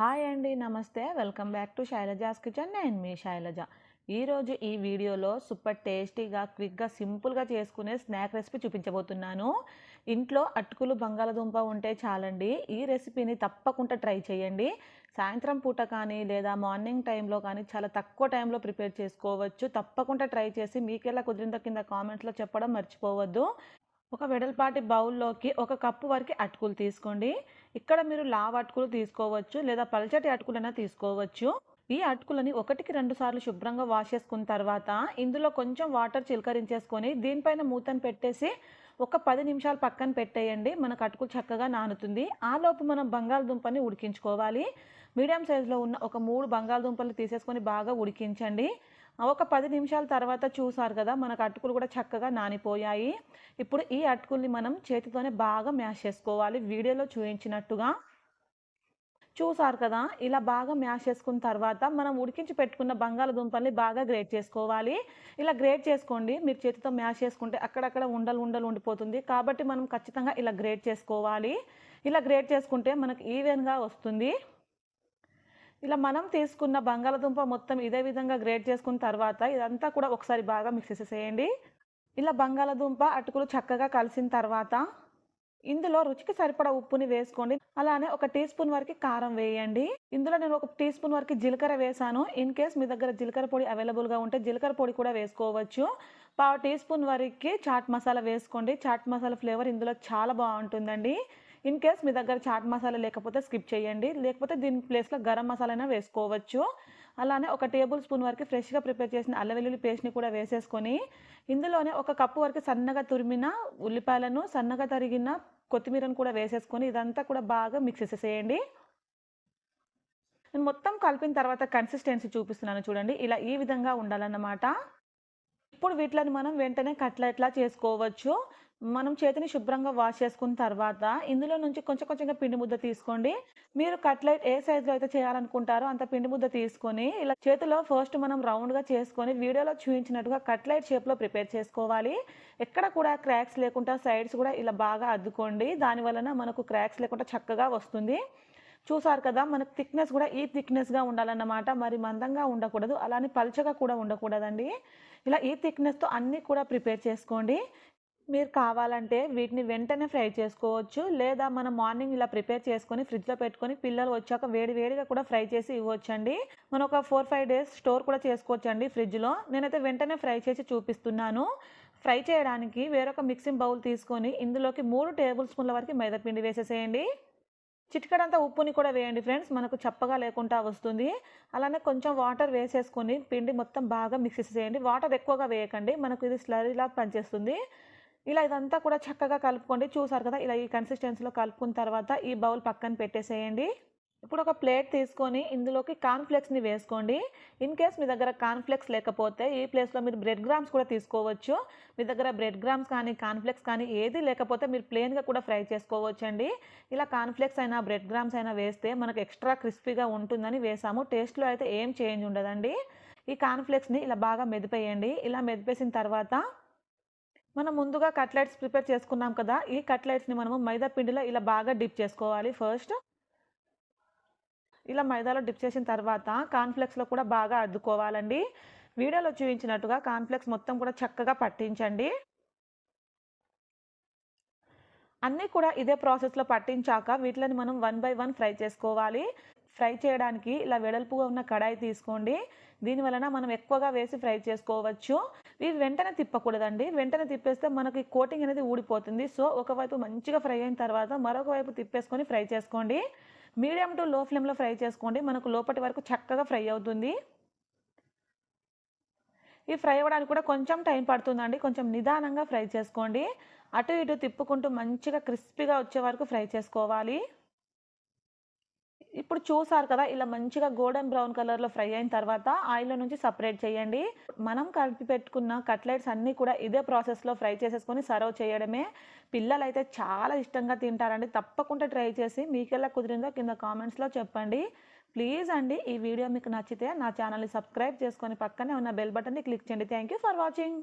Hi అండి నమస్తే. Welcome back to Shailaja's kitchen. నేను మీ శైలజ. ఈరోజు ఈ వీడియోలో సూపర్ టేస్టీగా క్విక్గా సింపుల్గా చేసుకునే స్నాక్ రెసిపీ చూపించబోతున్నాను. ఇంట్లో అటుకులు బంగాళదుంప ఉంటే చాలండి. ఈ రెసిపీని తప్పకుండా ట్రై చేయండి. సాయంత్రం పూట కానీ లేదా మార్నింగ్ టైంలో కానీ చాలా తక్కువ టైంలో ప్రిపేర్ చేసుకోవచ్చు. తప్పకుండా ట్రై చేసి మీకెలా కుదిరిందో కింద కామెంట్స్లో చెప్పడం మర్చిపోవద్దు. ఒక వెడల్పాటి బౌల్లోకి ఒక కప్పు వరకు అటుకులు తీసుకోండి. ఇక్కడ మీరు లావ్ అటుకులు తీసుకోవచ్చు లేదా పల్చటి అటుకులైనా తీసుకోవచ్చు. ఈ అటుకులని ఒకటికి రెండు సార్లు శుభ్రంగా వాష్ చేసుకున్న తర్వాత ఇందులో కొంచెం వాటర్ చిలకరించేసుకొని దీనిపైన మూతను పెట్టేసి ఒక పది నిమిషాలు పక్కన పెట్టేయండి. మనకు అటుకులు చక్కగా నానుతుంది. ఆ లోపు మనం బంగాళదుంపని ఉడికించుకోవాలి. మీడియం సైజులో ఉన్న ఒక మూడు బంగాళదుంపలు తీసేసుకొని బాగా ఉడికించండి. ఒక పది నిమిషాల తర్వాత చూసారు కదా మనకు అటుకులు కూడా చక్కగా నానిపోయాయి. ఇప్పుడు ఈ అటుకుల్ని మనం చేతితోనే బాగా మ్యాష్ చేసుకోవాలి. వీడియోలో చూపించినట్టుగా చూసారు కదా ఇలా బాగా మ్యాష్ చేసుకున్న తర్వాత మనం ఉడికించి పెట్టుకున్న బంగాళదుంపల్ని బాగా గ్రేట్ చేసుకోవాలి. ఇలా గ్రేట్ చేసుకోండి. మీరు చేతితో మ్యాష్ చేసుకుంటే అక్కడక్కడ ఉండలు ఉండలు ఉండిపోతుంది. కాబట్టి మనం ఖచ్చితంగా ఇలా గ్రేట్ చేసుకోవాలి. ఇలా గ్రేట్ చేసుకుంటే మనకు ఈవెన్గా వస్తుంది. ఇలా మనం తీసుకున్న బంగాళదుంప మొత్తం ఇదే విధంగా గ్రేట్ చేసుకున్న తర్వాత ఇదంతా కూడా ఒకసారి బాగా మిక్స్ చేసేసేయండి. ఇలా బంగాళదుంప అటుకులు చక్కగా కలిసిన తర్వాత ఇందులో రుచికి సరిపడా ఉప్పుని వేసుకోండి. అలానే ఒక టీ స్పూన్ వరకు కారం వేయండి. ఇందులో నేను ఒక టీ స్పూన్ వరకు జీలకర్ర వేసాను. ఇన్ కేస్ మీ దగ్గర జీలకర్ర పొడి అవైలబుల్గా ఉంటే జీలకర్ర పొడి కూడా వేసుకోవచ్చు. పావు టీ స్పూన్ వరకు చాట్ మసాలా వేసుకోండి. చాట్ మసాలా ఫ్లేవర్ ఇందులో చాలా బాగుంటుందండి. ఇన్ కేస్ మీ దగ్గర చాట్ మసాలా లేకపోతే స్కిప్ చేయండి. లేకపోతే దీని ప్లేస్లో గరం మసాలా అయినా వేసుకోవచ్చు. అలానే ఒక టేబుల్ స్పూన్ వరకు ఫ్రెష్గా ప్రిపేర్ చేసిన అల్లం వెల్లుల్లి పేస్ట్ని కూడా వేసేసుకొని ఇందులోనే ఒక కప్పు వరకు సన్నగా తురిమిన ఉల్లిపాయలను సన్నగా తరిగిన కొత్తిమీరను కూడా వేసేసుకొని ఇదంతా కూడా బాగా మిక్స్ చేసేసేయండి. నేను మొత్తం కలిపిన తర్వాత కన్సిస్టెన్సీ చూపిస్తున్నాను చూడండి. ఇలా ఈ విధంగా ఉండాలన్నమాట. ఇప్పుడు వీటిని మనం వెంటనే కట్లెట్లా చేసుకోవచ్చు. మనం చేతిని శుభ్రంగా వాష్ చేసుకున్న తర్వాత ఇందులో నుంచి కొంచెం కొంచెంగా పిండి ముద్ద తీసుకోండి. మీరు కట్లెట్ ఏ సైజులో అయితే చేయాలనుకుంటారో అంత పిండి ముద్ద తీసుకొని ఇలా చేతిలో ఫస్ట్ మనం రౌండ్గా చేసుకొని వీడియోలో చూపించినట్టుగా కట్లెట్ షేప్లో ప్రిపేర్ చేసుకోవాలి. ఎక్కడ కూడా క్రాక్స్ లేకుండా సైడ్స్ కూడా ఇలా బాగా అద్దుకోండి. దాని వలన మనకు క్రాక్స్ లేకుండా చక్కగా వస్తుంది. చూసారు కదా మనకు థిక్నెస్ కూడా ఈ థిక్నెస్గా ఉండాలన్నమాట. మరి మందంగా ఉండకూడదు. అలానే పల్చగా కూడా ఉండకూడదండి. ఇలా ఈ థిక్నెస్తో అన్నీ కూడా ప్రిపేర్ చేసుకోండి. మీరు కావాలంటే వీటిని వెంటనే ఫ్రై చేసుకోవచ్చు. లేదా మనం మార్నింగ్ ఇలా ప్రిపేర్ చేసుకొని ఫ్రిడ్జ్లో పెట్టుకొని పిల్లలు వచ్చాక వేడి వేడిగా కూడా ఫ్రై చేసి ఇవ్వచ్చండి. మనం ఒక ఫోర్ ఫైవ్ డేస్ స్టోర్ కూడా చేసుకోవచ్చండి ఫ్రిడ్జ్లో. నేనైతే వెంటనే ఫ్రై చేసి చూపిస్తున్నాను. ఫ్రై చేయడానికి వేరొక మిక్సింగ్ బౌల్ తీసుకొని ఇందులోకి మూడు టేబుల్ స్పూన్ల వరకు మైదాపిండి వేసేసేయండి. చిటికడంతా ఉప్పుని కూడా వేయండి ఫ్రెండ్స్. మనకు చప్పగా లేకుండా వస్తుంది. అలానే కొంచెం వాటర్ వేసేసుకొని పిండి మొత్తం బాగా మిక్స్ చేయండి వాటర్ ఎక్కువగా వేయకండి. మనకు ఇది స్లరీలా పనిచేస్తుంది. ఇలా ఇదంతా కూడా చక్కగా కలుపుకోండి. చూసారు కదా ఇలా ఈ కన్సిస్టెన్సీలో కలుపుకున్న తర్వాత ఈ బౌల్ పక్కన పెట్టేసేయండి. ఇప్పుడు ఒక ప్లేట్ తీసుకొని ఇందులోకి కార్న్ఫ్లెక్స్ని వేసుకోండి. ఇన్ కేస్ మీ దగ్గర కాన్ఫ్లెక్స్ లేకపోతే ఈ ప్లేస్లో మీరు బ్రెడ్ గ్రామ్స్ కూడా తీసుకోవచ్చు. మీ దగ్గర బ్రెడ్ గ్రామ్స్ కానీ కాన్ఫ్లెక్స్ కానీ ఏది లేకపోతే మీరు ప్లెయిన్గా కూడా ఫ్రై చేసుకోవచ్చు అండి ఇలా కాన్ఫ్లెక్స్ అయినా బ్రెడ్ గ్రామ్స్ అయినా వేస్తే మనకు ఎక్స్ట్రా క్రిస్పీగా ఉంటుందని వేసాము. టేస్ట్లో అయితే ఏం చేంజ్ ఉండదండి. ఈ కాన్ఫ్లెక్స్ని ఇలా బాగా మెదిపేయండి. ఇలా మెదిపేసిన తర్వాత మనం ముందుగా కట్లెట్స్ ప్రిపేర్ చేసుకున్నాం కదా ఈ కట్లెట్స్ని మనము మైదా పిండిలో ఇలా బాగా డిప్ చేసుకోవాలి ఫస్ట్. ఇలా మైదాలో డిప్ చేసిన తర్వాత కాన్ఫ్లెక్స్లో కూడా బాగా అద్దుకోవాలండి. వీడియోలో చూపించినట్టుగా కాన్ఫ్లెక్స్ మొత్తం కూడా చక్కగా పట్టించండి. అన్నీ కూడా ఇదే ప్రాసెస్లో పట్టించాక వీటిని మనం వన్ బై వన్ ఫ్రై చేసుకోవాలి. ఫ్రై చేయడానికి ఇలా వెడల్పుగా ఉన్న కడాయి తీసుకోండి. దీని వలన మనం ఎక్కువగా వేసి ఫ్రై చేసుకోవచ్చు. ఇవి వెంటనే తిప్పకూడదండి. వెంటనే తిప్పేస్తే మనకి కోటింగ్ అనేది ఊడిపోతుంది. సో ఒకవైపు మంచిగా ఫ్రై అయిన తర్వాత మరొక వైపు తిప్పేసుకొని ఫ్రై చేసుకోండి. మీడియం టు లో ఫ్లేమ్లో ఫ్రై చేసుకోండి. మనకు లోపటి వరకు చక్కగా ఫ్రై అవుతుంది. ఈ ఫ్రై అవ్వడానికి కూడా కొంచెం టైం పడుతుందండి. కొంచెం నిదానంగా ఫ్రై చేసుకోండి. అటు ఇటు తిప్పుకుంటూ మంచిగా క్రిస్పీగా వచ్చే వరకు ఫ్రై చేసుకోవాలి. ఇప్పుడు చూసారు కదా ఇలా మంచిగా గోల్డెన్ బ్రౌన్ కలర్లో ఫ్రై అయిన తర్వాత ఆయిల్లో నుంచి సపరేట్ చేయండి. మనం కలిపి పెట్టుకున్న కట్లెట్స్ అన్నీ కూడా ఇదే ప్రాసెస్లో ఫ్రై చేసేసుకొని సర్వ్ చేయడమే. పిల్లలు అయితే చాలా ఇష్టంగా తింటారండి. తప్పకుండా ట్రై చేసి మీకెలా కుదిరిందో కింద కామెంట్స్లో చెప్పండి. ప్లీజ్ అండి ఈ వీడియో మీకు నచ్చితే నా ఛానల్ని సబ్స్క్రైబ్ చేసుకొని పక్కనే ఉన్న బెల్ బటన్ని క్లిక్ చేయండి. Thank you for watching.